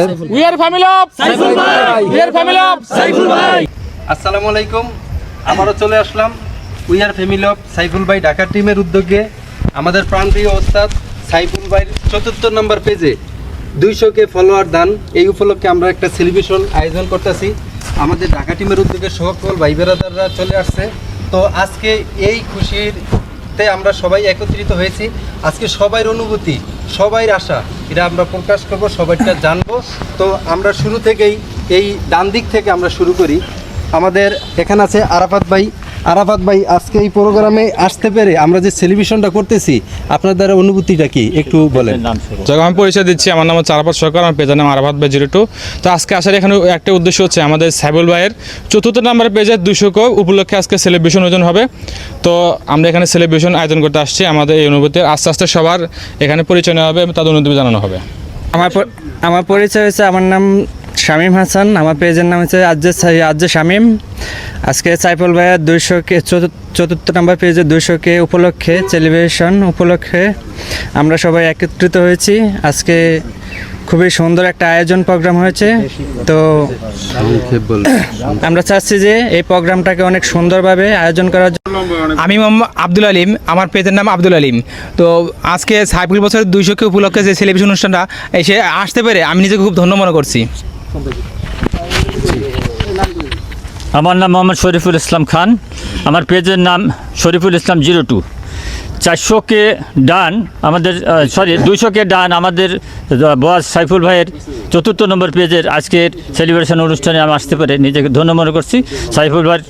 We are family of Saiful Bhai. We are family of Saiful Bhai. আসসালামু আলাইকুম। আবারও চলে আসলাম। We are family of Saiful ভাই ঢাকা টিমের উদ্যোগে। আমাদের প্রাণপ্রিয় ওস্তাদ সাইফুল ভাইয়ের চতুর্থ নম্বর পেজে দুইশোকে ফলোয়ার দান। এই উপলক্ষে আমরা একটা সেলিব্রেশন আয়োজন করতেছি। আমাদের ঢাকা টিমের উদ্যোগে সকল ভাই বেরাদাররা চলে আসছে। তো আজকে এই খুশিতে আমরা সবাই একত্রিত হয়েছি। আজকে সবাই অনুভূতি সবাই আশা, এটা আমরা প্রকাশ করব, সবাইটা জানব। তো আমরা শুরু থেকেই এই ডান দিক থেকে আমরা শুরু করি। আমাদের এখানে আছে আরাফাত ভাই। আরাফাত ভাই আজকে এই প্রোগ্রামে আসতে পেরে আমরা যে সেলিব্রেশনটা করতেছি আপনার দ্বারা অনুভূতিটা কি? একটু বলেন। যাক আমি পরিচয় দিচ্ছি আমার নাম হচ্ছে আরাফাত সরকার আমার পেজের নাম আরাফাত ভাই জিরো টু তো আজকে আসার এখানে একটা উদ্দেশ্য হচ্ছে আমাদের সাইবুল ভাইয়ের চতুর্থ নাম্বার পেজের দুশো উপলক্ষে আজকে সেলিব্রেশন আয়োজন হবে। তো আমরা এখানে সেলিব্রেশন আয়োজন করতে আসছি আমাদের এই অনুভূতির আস্তে আস্তে সবার এখানে পরিচয় নেওয়া হবে এবং তাদের অনুভূতি জানানো হবে। আমার আমার পরিচয় হচ্ছে আমার নাম শামীম হাসান, আমার পেজের নাম হচ্ছে আজ্জে আজ্জে শামীম। আজকে সাইফুল ভাইয়ের দুইশো কে চতুর্থ নম্বর পেজে দুইশো কে উপলক্ষে সেলিব্রেশন উপলক্ষে আমরা সবাই একত্রিত হয়েছি। আজকে খুবই সুন্দর একটা আয়োজন প্রোগ্রাম হয়েছে। তো আমরা চাচ্ছি যে এই প্রোগ্রামটাকে অনেক সুন্দরভাবে আয়োজন করার জন্য আমি আব্দুল আলিম, আমার পেজের নাম আব্দুল আলিম। তো আজকে সাইফুল বছরের দুইশোকে উপলক্ষে যে সেলিব্রেশন অনুষ্ঠানটা এসে আসতে পেরে আমি নিজেকে খুব ধন্য মনে করছি। আমার নাম মোহাম্মদ শরীফুল ইসলাম খান। আমার পেজের নাম শরীফুল ইসলাম জিরো টু। চারশোকে ডান আমাদের সরি দুইশোকে ডান আমাদের বস সাইফুল ভাইয়ের চতুর্থ নম্বর পেজের আজকের সেলিব্রেশন অনুষ্ঠানে আমি আসতে পেরে নিজেকে ধন্য মনে করছি। সাইফুল ভাইয়ের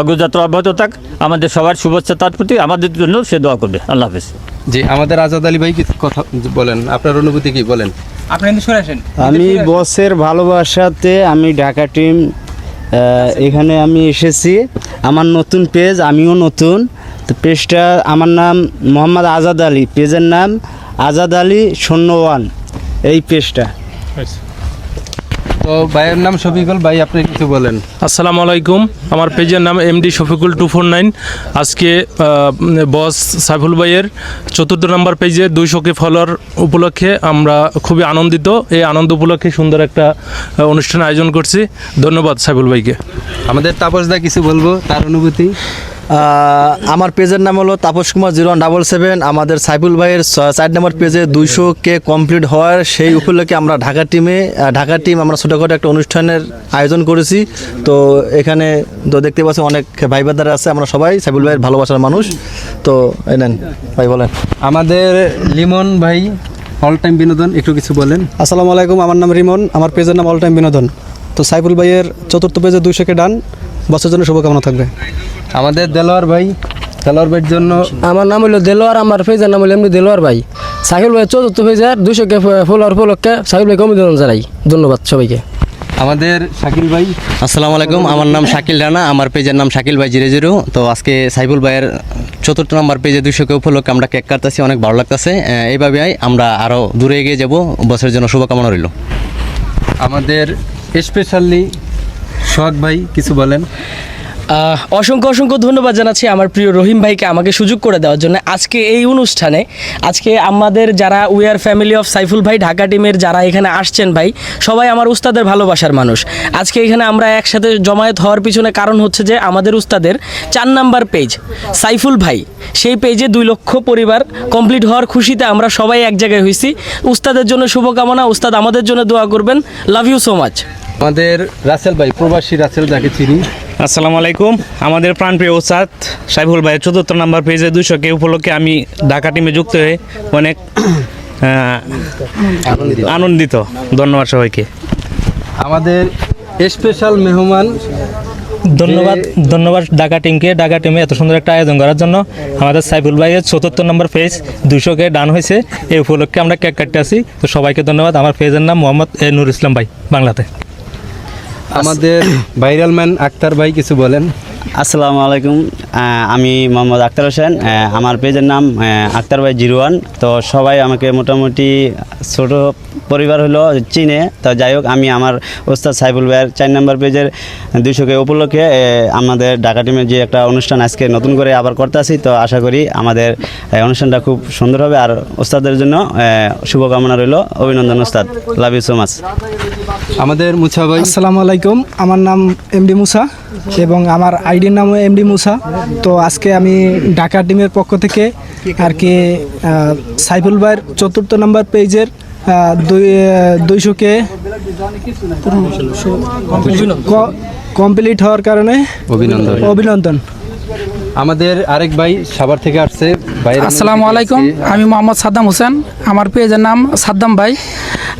অগ্রযাত্রা অব্যাহত থাক। আমাদের সবার শুভেচ্ছা, তার প্রতি আমাদের জন্য সে দোয়া করবে। আল্লাহ হাফেজ। জি আমাদের আজাদ আলী ভাই কিছু কথা বলেন? আপনার অনুভূতি কি? বলেন। আপনি কিন্তু সরে আসেন। আমি বসের ভালোবাসাতে আমি ঢাকা টিম এখানে আমি এসেছি। আমার নতুন পেজ আমিও নতুন। তো পেজটা আমার নাম মোহাম্মদ আজাদ আলী। পেজের নাম আজাদ আলী শূন্য ওয়ান। এই পেজটা। তো ভাইয়ের নাম শফিকুল ভাই আপনি কিছু বলেন। আসসালামু আলাইকুম। আমার পেজের নাম MD Shafiqul two four nine. আজকে বস সাইফুল ভাইয়ের চতুর্থ নম্বর পেজে দুইশোকে ফলোয়ার উপলক্ষে আমরা খুবই আনন্দিত। এই আনন্দ উপলক্ষে সুন্দর একটা অনুষ্ঠান আয়োজন করছি। ধন্যবাদ সাইফুল ভাইকে। আমাদের তাপস দা কিছু বলব তার অনুভূতি? আমার পেজের নাম হলো Tapas Kumar zero double seven. আমাদের সাইফুল ভাইয়ের চার নম্বর পেজে দুইশো কে কমপ্লিট হওয়ার সেই উপলক্ষে আমরা ঢাকা টিমে ঢাকা টিম আমরা ছোটোখাটো একটা অনুষ্ঠানের আয়োজন করেছি। তো এখানে তো দেখতে পাচ্ছি অনেক ভাই বাদার আছে আমরা সবাই সাইফুল ভাইয়ের ভালোবাসার মানুষ। তো এই নেন ভাই বলেন। আমাদের লিমন ভাই অল টাইম বিনোদন একটু কিছু বলেন। আসসালামু আলাইকুম আমার নাম রিমন আমার পেজের নাম অল টাইম বিনোদন। তো সাইফুল ভাইয়ের চতুর্থ পেজে দুইশোকে ডান বছরের জন্য শুভকামনা থাকবে। আমাদের দেলোয়ার ভাই দেলোয়ার ভাইয়ের জন্য আমার নাম হলো দেলোয়ার আমার পেজের নাম হলো এমনি দেলোয়ার ভাই। সাইকেল ভাই চতুর্থ পেজের দুশো কে ফুলার উপলক্ষে সাইকেল ভাই অভিনন্দন জানাই। ধন্যবাদ সবাইকে। আমাদের শাকিল ভাই। আসসালামু আলাইকুম আমার নাম শাকিল রানা আমার পেজের নাম শাকিল ভাই জিরো জিরো। তো আজকে সাইফুল ভাইয়ের চতুর্থ নম্বর পেজে দুইশোকে উপলক্ষে আমরা কেক কাটতেছি অনেক ভালো লাগতেছে। এইভাবে আমরা আরও দূরে এগিয়ে যাব। বছরের জন্য শুভকামনা রইল। আমাদের স্পেশালি সোহাগ ভাই, কিছু বলেন। অসংখ্য অসংখ্য ধন্যবাদ জানাচ্ছি আমার প্রিয় রহিম ভাইকে আমাকে সুযোগ করে দেওয়ার জন্য আজকে এই অনুষ্ঠানে। আজকে আমাদের যারা we are family of Saiful ভাই, ঢাকা টিমের যারা এখানে আসছেন ভাই, সবাই আমার উস্তাদের ভালোবাসার মানুষ। আজকে এখানে আমরা একসাথে জমায়েত হওয়ার পিছনে কারণ হচ্ছে যে আমাদের উস্তাদের চার নাম্বার পেজ সাইফুল ভাই। সেই পেজে দুই লক্ষ পরিবার কমপ্লিট হওয়ার খুশিতে আমরা সবাই এক জায়গায় হয়েছি। উস্তাদের জন্য শুভকামনা, উস্তাদ আমাদের জন্য দোয়া করবেন। লাভ ইউ সো মাচ আমাদের রাসেল ভাই প্রবাসী রাসেল যাকে চিনি। আসসালামু আলাইকুম। আমাদের প্রাণপ্রিয় ওসাদ সাইফুল ভাইয়ের চতুর্থ নাম্বার পেজে দুশো কে উপলক্ষে আমি ঢাকা টিমে যুক্ত হয়ে অনেক আনন্দিত। ধন্যবাদ সবাইকে। আমাদের স্পেশাল মেহমান ধন্যবাদ ধন্যবাদ ঢাকা টিমকে ঢাকা টিমে এত সুন্দর একটা আয়োজন করার জন্য আমাদের সাইফুল ভাইয়ের চতুর্থ নম্বর পেজ দুশোকে ডান হয়েছে। এই উপলক্ষে আমরা কেক কাটতে আসি। তো সবাইকে ধন্যবাদ। আমার পেজের নাম মোহাম্মদ এ নুর ইসলাম ভাই বাংলাতে। আমাদের ভাইরাল ম্যান আক্তার ভাই কিছু বলেন। আসসালামু আলাইকুম। আমি মোহাম্মদ আক্তার হোসেন। আমার পেজের নাম আক্তার ভাই জিরো ওয়ান। তো সবাই আমাকে মোটামুটি ছোট পরিবার হলো চিনে। তো যাই হোক আমি আমার ওস্তাদ সাইফুল ভাইয়ের চার নম্বর পেজের দুইশোকে উপলক্ষে আমাদের ঢাকা টিমের যে একটা অনুষ্ঠান আজকে নতুন করে আবার করতে আসি তো আশা করি আমাদের অনুষ্ঠানটা খুব সুন্দর হবে। আর ওস্তাদের জন্য শুভকামনা রইল। অভিনন্দন ওস্তাদ। লাভ ইউ সো মাচ আমাদের মুছা ভাই। আসসালামু আলাইকুম। আমার নাম এম ডি মুসা এবং আমার আইডির নামও এমডি মুসা। তো আজকে আমি ঢাকা টিমের পক্ষ থেকে আর কি সাইফুল ভাইয়ের চতুর্থ নম্বর পেজের দুইশোকে কমপ্লিট হওয়ার কারণে অভিনন্দন। অভিনন্দন। আমাদের আরেক ভাই সাভার থেকে আসছে ভাইয়ের আসসালামু আলাইকুম আমি মোহাম্মদ সাদ্দাম হোসেন আমার পেজের নাম সাদ্দাম ভাই।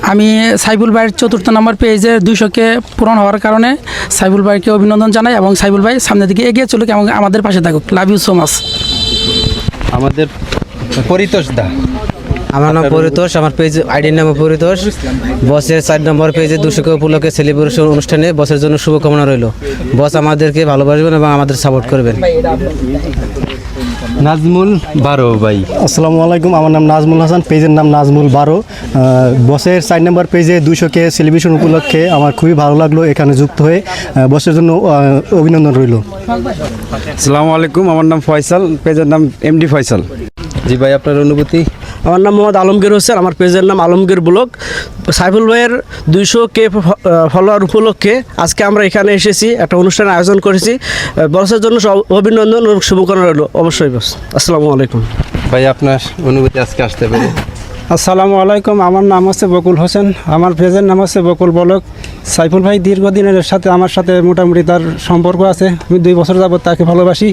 আমি সাইবুল ভাইয়ের চতুর্থ নম্বর পেজে দুইশোকে পূরণ হওয়ার কারণে সাইবুল ভাইকে অভিনন্দন জানাই এবং সাইবুল ভাই সামনের দিকে এগিয়ে চলুক এবং আমাদের পাশে থাকুক। লাভ ইউ সো মাচ আমাদের পরিতোষ দা। আমার নাম পরিতোষ আমার পেজ আইডির নাম পরিতোষ। বসের চার নম্বর পেজে দুশোকে উপলক্ষে সেলিব্রেশন অনুষ্ঠানে বসের জন্য শুভকামনা রইল। বস আমাদেরকে ভালোবাসবেন এবং আমাদের সাপোর্ট করবেন। নাজমুল বারো ভাই। আসসালামু আলাইকুম আমার নাম নাজমুল হাসান পেজের নাম নাজমুল বারো। বসের চার নম্বর পেজে দুশো কে সেলিব্রেশন উপলক্ষে আমার খুবই ভালো লাগল এখানে যুক্ত হয়ে। বসের জন্য অভিনন্দন রইল। আসসালামু আলাইকুম আমার নাম ফয়সাল পেজের নাম এমডি ফয়সাল। জি ভাই আপনার অনুভূতি? আমার নাম মোহাম্মদ আলমগীর হোসেন আমার পেজের নাম আলমগীর ব্লগ। সাইফুল ভাইয়ের দুইশো কে ফলোয়ার উপলক্ষে আজকে আমরা এখানে এসেছি একটা অনুষ্ঠান আয়োজন করেছি। বসের জন্য অভিনন্দন ও শুভকামনা রইল। অবশ্যই বস আসসালামু আলাইকুম। ভাই আপনার অনুভূতি আজকে আসতে পেরে? আসসালামু আলাইকুম আমার নাম হচ্ছে বকুল হোসেন আমার পেজের নাম হচ্ছে বকুল বলক সাইফুল ভাই দীর্ঘদিনের সাথে আমার সাথে মোটামুটি তার সম্পর্ক আছে আমি দুই বছর যাবত তাকে ভালোবাসি।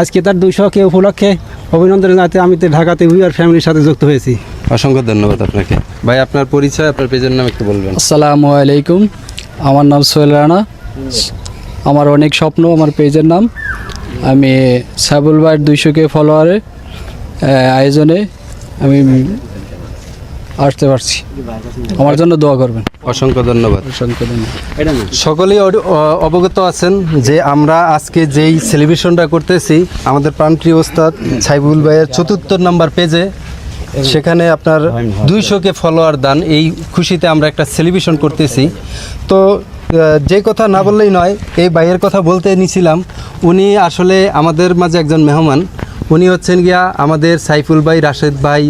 আজকে তার দুইশো কে উপলক্ষে অভিনন্দন নাতে আমি তো ঢাকাতে উইয়ার ফ্যামিলির সাথে যুক্ত হয়েছি। অসংখ্য ধন্যবাদ আপনাকে। ভাই আপনার পরিচয় আপনার পেজের নাম একটু বলবেন। আসসালামু আলাইকুম। আমার নাম সোহেল রানা। আমার অনেক স্বপ্ন আমার পেজের নাম। আমি সাইবুল ভাইয়ের দুইশো কে ফলোয়ারে আয়োজনে আমি আসতে পারছি। আমার জন্য দোয়া করবেন। অসংখ্য ধন্যবাদ। অসংখ্য ধন্যবাদ। সকলেই অবগত আছেন যে আমরা আজকে যেই সেলিব্রেশনটা করতেছি আমাদের প্রাণপ্রিয় ওস্তাদ সাইবুল ভাইয়ের চতুর্থ নাম্বার পেজে সেখানে আপনার দুইশোকে ফলোয়ার দান এই খুশিতে আমরা একটা সেলিব্রেশন করতেছি। তো যে কথা না বললেই নয় এই ভাইয়ের কথা বলতে নিছিলাম উনি আসলে আমাদের মাঝে একজন মেহমান। উনি হচ্ছেন গিয়া আমাদের সাইফুল ভাই রাশেদ ভাই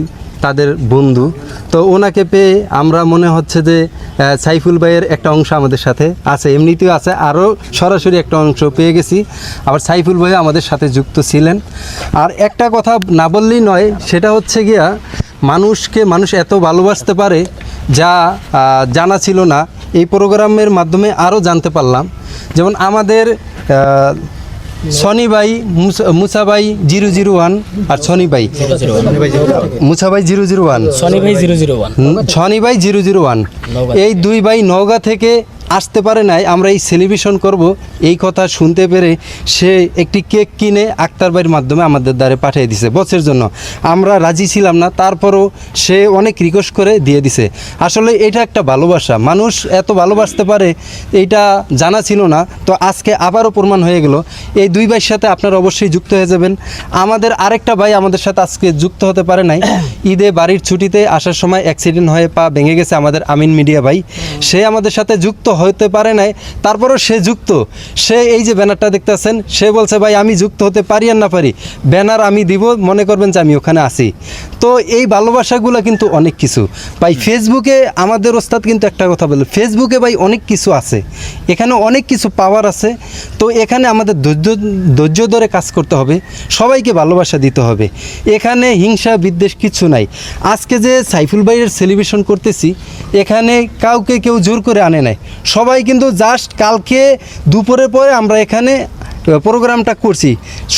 তাদের বন্ধু। তো ওনাকে পেয়ে আমরা মনে হচ্ছে যে সাইফুল ভাইয়ের একটা অংশ আমাদের সাথে আছে, এমনিতেও আছে, আরও সরাসরি একটা অংশ পেয়ে গেছি। আবার সাইফুল ভাইও আমাদের সাথে যুক্ত ছিলেন। আর একটা কথা না বললেই নয়, সেটা হচ্ছে গিয়া, মানুষকে মানুষ এত ভালোবাসতে পারে যা জানা ছিল না। এই প্রোগ্রামের মাধ্যমে আরও জানতে পারলাম। যেমন আমাদের আহ, সনি ভাই মুসা- মুসা ভাই জিরো জিরো ওয়ান আর সনি ভাই মুসা ভাই জিরো জিরো ওয়ান। সনি ভাই জিরো জিরো ওয়ান। সনি ভাই জিরো জিরো ওয়ান। এই দুই ভাই নওগাঁ থেকে আসতে পারে নাই, আমরা এই সেলিব্রেশন করব। এই কথা শুনতে পেরে সে একটি কেক কিনে আক্তার ভাইয়ের মাধ্যমে আমাদের দ্বারে পাঠিয়ে দিছে বছরের জন্য। আমরা রাজি ছিলাম না, তারপরও সে অনেক রিকোয়েস্ট করে দিয়ে দিছে। আসলে এটা একটা ভালোবাসা, মানুষ এত ভালোবাসতে পারে এইটা জানা ছিল না। তো আজকে আবারও প্রমাণ হয়ে গেল। এই দুই ভাইয়ের সাথে আপনারা অবশ্যই যুক্ত হয়ে যাবেন। আমাদের আরেকটা ভাই আমাদের সাথে আজকে যুক্ত হতে পারে নাই। ঈদে বাড়ির ছুটিতে আসার সময় অ্যাক্সিডেন্ট হয়ে পা ভেঙে গেছে আমাদের আমিন মিডিয়া ভাই। সে আমাদের সাথে যুক্ত হতে পারে নাই তারপরও সে যুক্ত। সে এই যে ব্যানারটা দেখতেছেন সে বলছে ভাই আমি যুক্ত হতে পারি আর না পারি ব্যানার আমি দিব মনে করবেন যে আমি ওখানে আছি। তো এই ভালোবাসাগুলো কিন্তু অনেক কিছু। ভাই ফেসবুকে আমাদের ওস্তাদ কিন্তু একটা কথা বলে ফেসবুকে ভাই অনেক কিছু আছে এখানে অনেক কিছু পাওয়ার আছে তো এখানে আমাদের ধৈর্য ধৈর্য ধরে কাজ করতে হবে সবাইকে ভালোবাসা দিতে হবে এখানে হিংসা বিদ্বেষ কিছু নাই। আজকে যে সাইফুল ভাইয়ের সেলিব্রেশন করতেছি এখানে কাউকে কেউ জোর করে আনে নাই। সবাই কিন্তু জাস্ট কালকে দুপুরের পরে আমরা এখানে প্রোগ্রামটা করছি।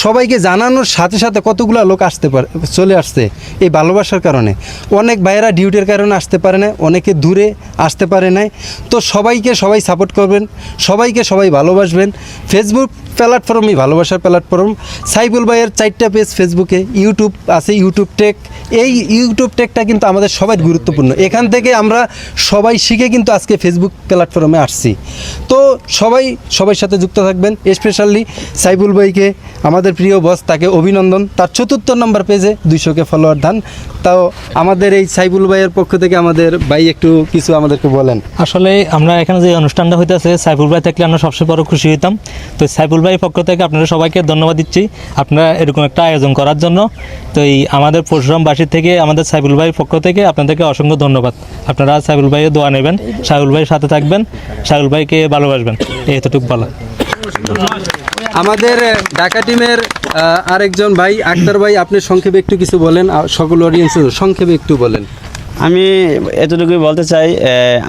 সবাইকে জানানোর সাথে সাথে কতগুলো লোক আসতে পারে, চলে আসছে এই ভালোবাসার কারণে। অনেক ভাইয়েরা ডিউটির কারণে আসতে পারে না অনেকে দূরে আসতে পারে নাই। তো সবাইকে সবাই সাপোর্ট করবেন, সবাইকে সবাই ভালোবাসবেন। ফেসবুক প্ল্যাটফর্মই, ভালোবাসার প্ল্যাটফর্ম। সাইবুল ভাইয়ের চারটা পেজ ফেসবুকে ইউটিউব আছে ইউটিউব টেক এই ইউটিউব টেকটা কিন্তু আমাদের সবাই গুরুত্বপূর্ণ। এখান থেকে আমরা সবাই শিখে কিন্তু আজকে ফেসবুক প্ল্যাটফর্মে আসছি। তো সবাই সবার সাথে যুক্ত থাকবেন। স্পেশালি সাইবুল ভাইকে আমাদের প্রিয় বস তাকে অভিনন্দন। তার চতুর্থ নম্বর পেজে দুইশোকে ফলোয়ার ধান তাও আমাদের এই সাইবুল ভাইয়ের পক্ষ থেকে আমাদের ভাই একটু কিছু আমাদেরকে বলেন। আসলে আমরা এখানে যে অনুষ্ঠানটা হইতেছে, সাইবুল ভাই থাকলে আমরা সবচেয়ে বড় খুশি হইতাম। তো সাইবুল ভাই পক্ষ থেকে আপনারা সবাইকে ধন্যবাদ দিচ্ছি। আপনারা এরকম একটা আয়োজন করার জন্য। তো এই আমাদের পরশুরামবাসীর থেকে, আমাদের সাইবুল ভাইয়ের পক্ষ থেকে আপনাদেরকে অসংখ্য ধন্যবাদ। আপনারা সাইবুল ভাইয়ের দোয়া নেবেন, সাইবুল ভাইয়ের সাথে থাকবেন, সাইবুল ভাইকে ভালোবাসবেন। এতটুকু বলা আমাদের ঢাকা টিমের আরেকজন ভাই, আক্তার ভাই, আপনি সংক্ষেপে একটু কিছু বলেন সকল অডিয়েন্স সংক্ষেপে একটু বলেন। আমি এতটুকুই বলতে চাই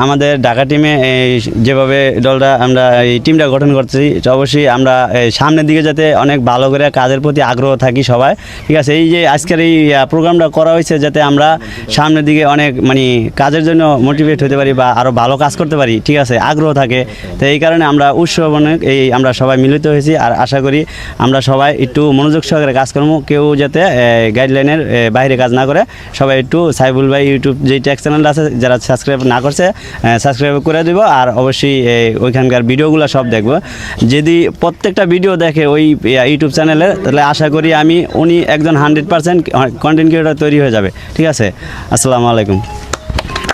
আমাদের ঢাকা টিমে যেভাবে দলটা আমরা এই টিমটা গঠন করছি অবশ্যই আমরা সামনের দিকে যাতে অনেক ভালো করে কাজের প্রতি আগ্রহ থাকি সবাই, ঠিক আছে? এই যে আজকের এই প্রোগ্রামটা করা হয়েছে যাতে আমরা সামনের দিকে অনেক মানে কাজের জন্য মোটিভেট হতে পারি বা আরও ভালো কাজ করতে পারি, ঠিক আছে? আগ্রহ থাকে। তো এই কারণে আমরা উৎসব অনেক, এই আমরা সবাই মিলিত হয়েছি আর আশা করি আমরা সবাই একটু মনোযোগ সহকারে কাজ করব। কেউ যাতে গাইডলাইনের বাইরে কাজ না করে, সবাই একটু সাইবুল ভাই, ইউটিউব যেই ট্যাক্স চ্যানেল আছে, যারা সাবস্ক্রাইব না করছে সাবস্ক্রাইব করে দেবো আর অবশ্যই ওইখানকার ভিডিওগুলো সব দেখব। যদি প্রত্যেকটা ভিডিও দেখে ওই ইউটিউব চ্যানেলে তাহলে আশা করি আমি, উনি একজন হান্ড্রেড পার্সেন্ট কন্টেন্ট ক্রিয়েটার তৈরি হয়ে যাবে। ঠিক আছে? আসসালামু আলাইকুম।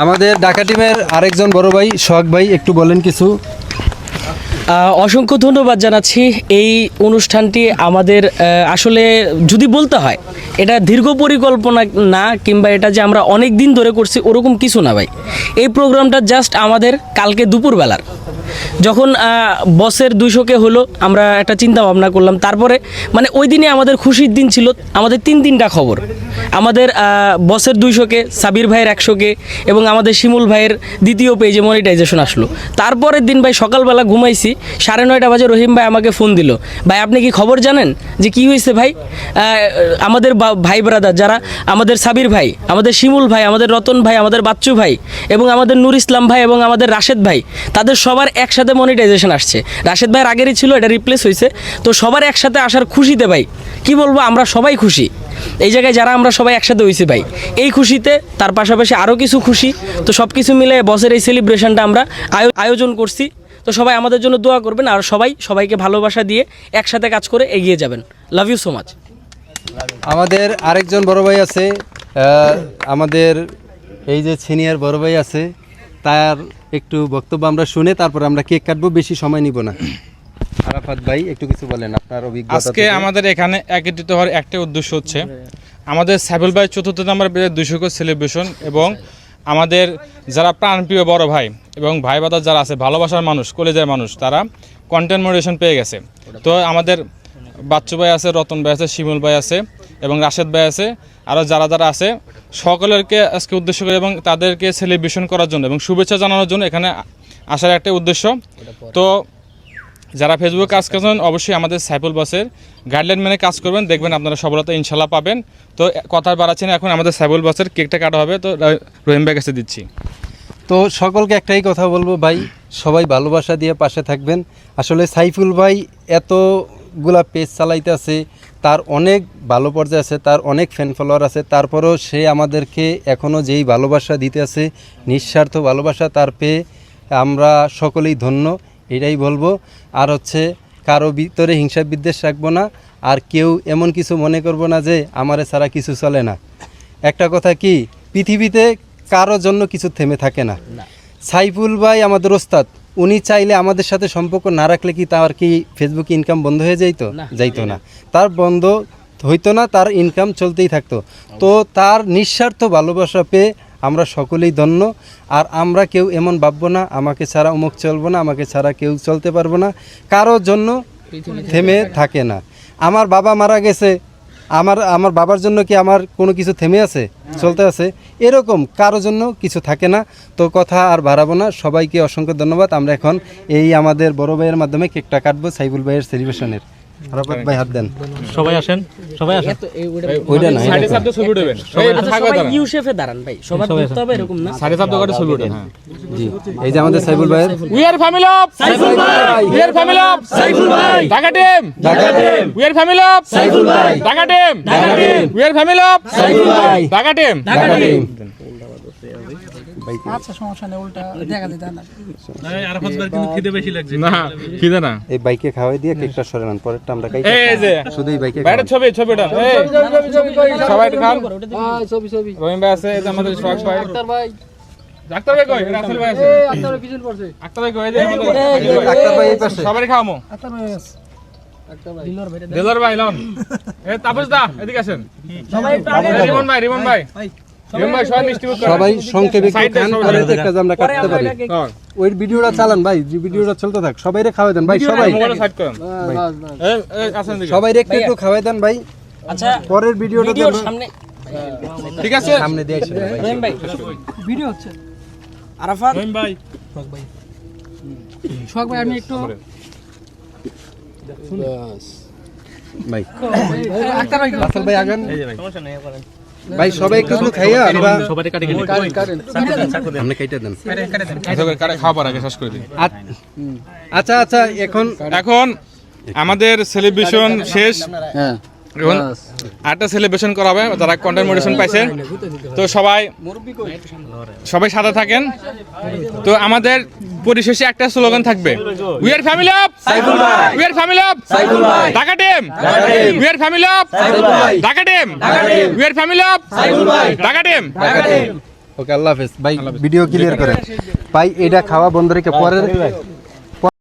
আমাদের ঢাকা টিমের আরেকজন বড় ভাই, সোহাগ ভাই, একটু বলেন কিছু। অসংখ্য ধন্যবাদ জানাচ্ছি। এই অনুষ্ঠানটি আমাদের আসলে যদি বলতে হয়, এটা দীর্ঘ পরিকল্পনা না, কিংবা এটা যে আমরা অনেক দিন ধরে করছি, ওরকম কিছু না ভাই। এই প্রোগ্রামটা জাস্ট আমাদের কালকে দুপুরবেলার। যখন বসের দুশোকে হলো, আমরা একটা চিন্তা ভাবনা করলাম। তারপরে মানে ওই দিনে আমাদের খুশির দিন ছিল, আমাদের তিন তিনটা খবর। আমাদের বসের দুইশোকে, সাবির ভাইয়ের একশোকে এবং আমাদের শিমুল ভাইয়ের দ্বিতীয় পেজে মনিটাইজেশন আসলো। তারপরের দিন ভাই সকালবেলা ঘুমাইছি, সাড়ে নয়টা বাজে রহিম ভাই আমাকে ফোন দিল। ভাই, আপনি কি খবর জানেন যে কি হয়েছে ভাই? আমাদের ভাই ব্রাদার যারা, আমাদের সাবির ভাই, আমাদের শিমুল ভাই, আমাদের রতন ভাই, আমাদের বাচ্চু ভাই এবং আমাদের নূর ইসলাম ভাই এবং আমাদের রাশেদ ভাই, তাদের সবার একসাথে মনিটাইজেশন আসছে। রাশেদ ভাইয়ের আগেরই ছিল, এটা রিপ্লেস হয়েছে তো সবার একসাথে আসার খুশিতে ভাই, কি বলব, আমরা সবাই খুশি। এই জায়গায় যারা আমরা সবাই একসাথে হয়েছি ভাই, এই খুশিতে তার পাশাপাশি আরও কিছু খুশি। তো সব কিছু মিলে বসের এই সেলিব্রেশনটা আমরা আয়ো- আয়োজন করছি। তো সবাই আমাদের জন্য দোয়া করবেন আর সবাই সবাইকে ভালোবাসা দিয়ে একসাথে কাজ করে এগিয়ে যাবেন। লাভ ইউ সো মাচ আমাদের আরেকজন বড় ভাই আছে আমাদের এই যে সিনিয়র বড় ভাই আছে, তার একটু বক্তব্য আমরা শুনে তারপর আমরা কেক কাটবো বেশি সময় নিব না। আরাফাত ভাই একটু কিছু বলেন আপনার অভিজ্ঞতা আজকে আমাদের এখানে একত্রিত হওয়ার একটাই উদ্দেশ্য হচ্ছে আমাদের সাইবুল ভাই চতুর্থ নাম্বার দুইশো সেলিব্রেশন এবং আমাদের যারা প্রাণপ্রিয় বড় ভাই এবং ভাই বাদার যারা আছে ভালোবাসার মানুষ কলেজের মানুষ তারা কন্টেন্ট মোডেশন পেয়ে গেছে। তো আমাদের বাচ্চু ভাই আছে রতন ভাই আছে শিমুল ভাই আছে এবং রাশেদ ভাই আছে আরও যারা যারা আছে, সকলেরকে আজকে উদ্দেশ্য করে এবং তাদেরকে সেলিব্রেশন করার জন্য এবং শুভেচ্ছা জানানোর জন্য এখানে আসার একটা উদ্দেশ্য। তো যারা ফেসবুকে কাজ করছেন, অবশ্যই আমাদের সাইফুল বাসের গাইডলাইন মেনে কাজ করবেন, দেখবেন আপনারা সফলতা ইনশাল্লাহ পাবেন। তো কথা বাড়াচ্ছেন এখন আমাদের সাইফুল বাসের কেকটা কাটা হবে, তো রহিম ভাই কাছে দিচ্ছি। তো সকলকে একটাই কথা বলব, ভাই, সবাই ভালোবাসা দিয়ে পাশে থাকবেন। আসলে সাইফুল ভাই এতগুলা পেজ চালাইতে আছে তার অনেক ভালো পর্যায়ে আছে তার অনেক ফ্যান ফলোয়ার আছে তারপরেও সে আমাদেরকে এখনও যেই ভালোবাসা দিতে আছে নিঃস্বার্থ ভালোবাসা তার পেয়ে আমরা সকলেই ধন্য এটাই বলব। আর হচ্ছে কারও ভিতরে হিংসা বিদ্বেষ রাখব না আর কেউ এমন কিছু মনে করব না যে আমারে ছাড়া কিছু চলে না। একটা কথা কি পৃথিবীতে কারও জন্য কিছু থেমে থাকে না। সাইফুল ভাই আমাদের ওস্তাদ উনি চাইলে আমাদের সাথে সম্পর্ক না রাখলে কি তার কি ফেসবুক ইনকাম বন্ধ হয়ে যাইতো? যাইতো না। তার বন্ধ হইতো না তার ইনকাম চলতেই থাকতো। তো তার নিঃস্বার্থ ভালোবাসা পেয়ে আমরা সকলেই ধন্য। আর আমরা কেউ এমন ভাববো না আমাকে ছাড়া অমুক চলবো না আমাকে ছাড়া কেউ চলতে পারব না। কারোর জন্য থেমে থাকে না। আমার বাবা মারা গেছে আমার আমার বাবার জন্য কি আমার কোনো কিছু থেমে আছে? চলতে আছে? এরকম কারও জন্য কিছু থাকে না। তো কথা আর বাড়াবো না। সবাইকে অসংখ্য ধন্যবাদ। আমরা এখন এই আমাদের বড় ভাইয়ের মাধ্যমে কেকটা কাটবো সাইবুল ভাইয়ের সেলিব্রেশনের। আরাফাত ভাই হাত দেন। সবাই আসেন? সবাই আসেন? ওইটা না সাইডে সাবতে ছবি উঠবেন সবাই আচ্ছা দাঁড়ান। ইউ শেপে দাঁড়ান ভাই। সবার ধরতে হবে এরকম না? সাইডে সাবতে করে ছবি উঠেন হ্যাঁ। জি। এই যে আমাদের সাইফুল ভাইয়ের we are family of Saiful ভাই! We are family of Saiful ভাই! Dhaka team Dhaka team we are family of Saiful ভাই Dhaka team Dhaka team we are family of Saiful ভাই ঢাকা টিম ঢাকা টিম আচ্ছা সমস্যা নেই উল্টা দেখা দিতে না না খিদে না। এই বাইকে খাওয়াই দিয়ে কেকটা সরে নেন পরেরটা আমরা খাই। এই যে শুধু এই বাইকে বাইরের ছবি ছবি এই সবাই একটু খান। রহিম ভাই আছে আমাদের সোহাগ ভাই। ডাক্তার ভাই। কই? রাসেল ভাই আছে। ডাক্তার ভাই কই? এই যে আমাদের ডাক্তার ভাই এই পাশে। সবারই খাওয়ামো। দিলর ভাই লন। এ তাপস দা এদিকে আসেন। রিমন ভাই রিমন ভাই। সবাই সংক্ষেপে একটু খান আমরা কাটতে পারি হ্যাঁ। ওই ভিডিওটা চালান ভাই যে ভিডিওটা চলতে থাক সবাইরে খাওয়াই দেন ভাই সবাই। মোবাইল এই এই সবাই একটু একটু খাওয়াই দেন ভাই। আচ্ছা পরের ভিডিওটা সামনে ঠিক আছে। সামনে দিয়ে ভাই। ভিডিও হচ্ছে। আরাফাত। রহিম ভাই। সোহাগ ভাই। আমি একটু ভাই। ভাই। রাসেল ভাই আগান। ভাই সবাই একটু একটু খাইয়া আমরা সবাই কাটি কাটি আপনি কেটে দেন। আচ্ছা খাবার আগে শেষ করে দিন আচ্ছা আচ্ছা এখন এখন আমাদের সেলিব্রেশন শেষ। এখন আটটা সেলিব্রেশন করা হবে যারা কন্টেন্ট মোটিভেশন পাইছেন তো সবাই সবাই সাথে থাকেন। তো আমাদের পরিশেষে একটা স্লোগান থাকবে। We are family of Saiful ভাই। We are family of Saiful ভাই। Dhaka team we are family of Saiful ভাই। Dhaka team we are family of Saiful ভাই। ঢাকা টিম ওকে আল্লাহ হাফেজ। ভাই ভিডিও ক্লিয়ার করে। ভাই এটা খাওয়া বন্ধ রেখে পরের